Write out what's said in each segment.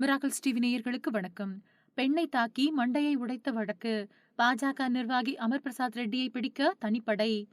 Miracles TV நேயர்களுக்கு வணக்கம். பெண்ணை தாக்கி மண்டையை உடைத்த வழக்கு பாஜக நிர்வாகி அமர் பிரசாத் ரெட்டியை பிடிக்க தனிப்படை.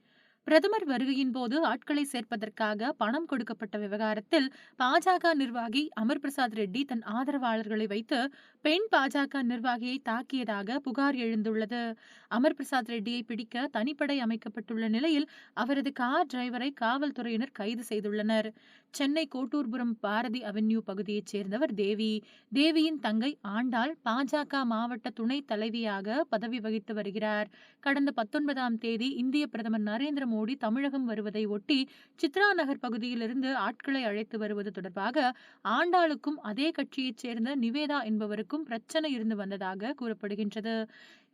பிரதமர் வருகையின் போது ஆட்களை சேர்ப்பதற்காக பணம் கொடுக்கப்பட்ட விவகாரத்தில் பாஜக நிர்வாகி அமர் பிரசாத் ரெட்டி தன் ஆதரவாளர்களை வைத்து பெண் பாஜக நிர்வாகியை தாக்கியதாக புகார் எழுந்துள்ளது. அமர் பிரசாத் ரெட்டியை பிடிக்க தனிப்படை அமைக்கப்பட்டுள்ள நிலையில் அவரது கார் டிரைவரை காவல்துறையினர் கைது செய்துள்ளனர். சென்னை கோட்டூர்புரம் பாரதி அவென்யூ பகுதியைச் சேர்ந்தவர் தேவி. தேவியின் தங்கை ஆண்டாள் பாஜக மாவட்ட துணை தலைவியாக பதவி வகித்து வருகிறார். கடந்த பத்தொன்பதாம் தேதி இந்திய பிரதமர் நரேந்திர மோடி தமிழகம் வருவதை ஒட்டி சித்ரா நகர் பகுதியிலிருந்து ஆட்களை அழைத்து வருவது தொடர்பாக ஆண்டாளுக்கும் அதே கட்சியைச் சேர்ந்த நிவேதா என்பவருக்கும் பிரச்சனை இருந்து வந்ததாக கூறப்படுகின்றது.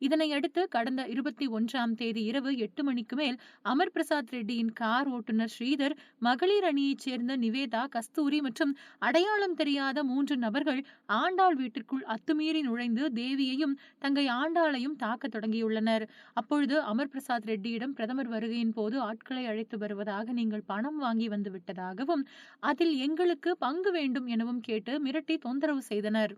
இதனையடுத்து கடந்த இருபத்தி ஒன்றாம் தேதி இரவு எட்டு மணிக்கு மேல் அமர் பிரசாத் ரெட்டியின் கார் ஓட்டுநர் ஸ்ரீதர் மகளிர் அணியைச் சேர்ந்த நிவேதா கஸ்தூரி மற்றும் அடையாளம் தெரியாத மூன்று நபர்கள் ஆண்டாள் வீட்டிற்குள் அத்துமீறி நுழைந்து தேவியையும் தங்கை ஆண்டாளையும் தாக்க தொடங்கியுள்ளனர். அப்பொழுது அமர் பிரசாத் ரெட்டியிடம் பிரதமர் வருகையின் போது ஆட்களை அழைத்து வருவதாக நீங்கள் பணம் வாங்கி வந்து விட்டதாகவும் அதில் எங்களுக்கு பங்கு வேண்டும் எனவும் கேட்டு மிரட்டி தொந்தரவு செய்தனர்.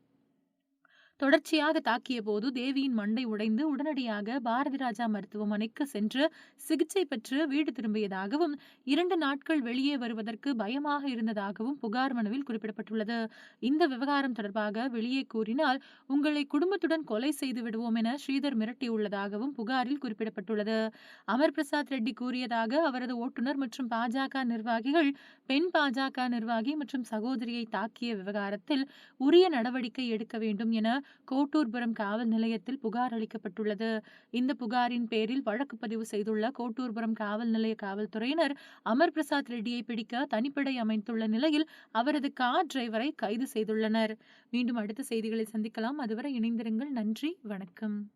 தொடர்ச்சியாக தாக்கிய போது தேவியின் மண்டை உடைந்து உடனடியாக பாரதி ராஜா மருத்துவமனைக்கு சென்று சிகிச்சை பெற்று வீடு திரும்பியதாகவும் இரண்டு நாட்கள் வெளியே வருவதற்கு பயமாக இருந்ததாகவும் புகார் மனுவில் குறிப்பிடப்பட்டுள்ளது. இந்த விவகாரம் தொடர்பாக வெளியே கூறினால் உங்களை குடும்பத்துடன் கொலை செய்து விடுவோம் என ஸ்ரீதர் மிரட்டியுள்ளதாகவும் புகாரில் குறிப்பிடப்பட்டுள்ளது. அமர் பிரசாத் ரெட்டி கூறியதாக அவரது ஓட்டுநர் மற்றும் பாஜக நிர்வாகிகள் பெண் பாஜக நிர்வாகி மற்றும் சகோதரியை தாக்கிய விவகாரத்தில் உரிய நடவடிக்கை எடுக்க வேண்டும் என கோட்டூர்புரம் காவல் நிலையத்தில் புகார் அளிக்கப்பட்டுள்ளது. இந்த புகாரின் பேரில் வழக்கு பதிவு செய்துள்ள கோட்டூர்புரம் காவல் நிலைய காவல்துறையினர் அமர் பிரசாத் ரெட்டியை பிடிக்க தனிப்படை அமைத்துள்ள நிலையில் அவரது கார் டிரைவரை கைது செய்துள்ளனர். மீண்டும் அடுத்த செய்திகளை சந்திக்கலாம். அதுவரை இணைந்திருங்கள். நன்றி. வணக்கம்.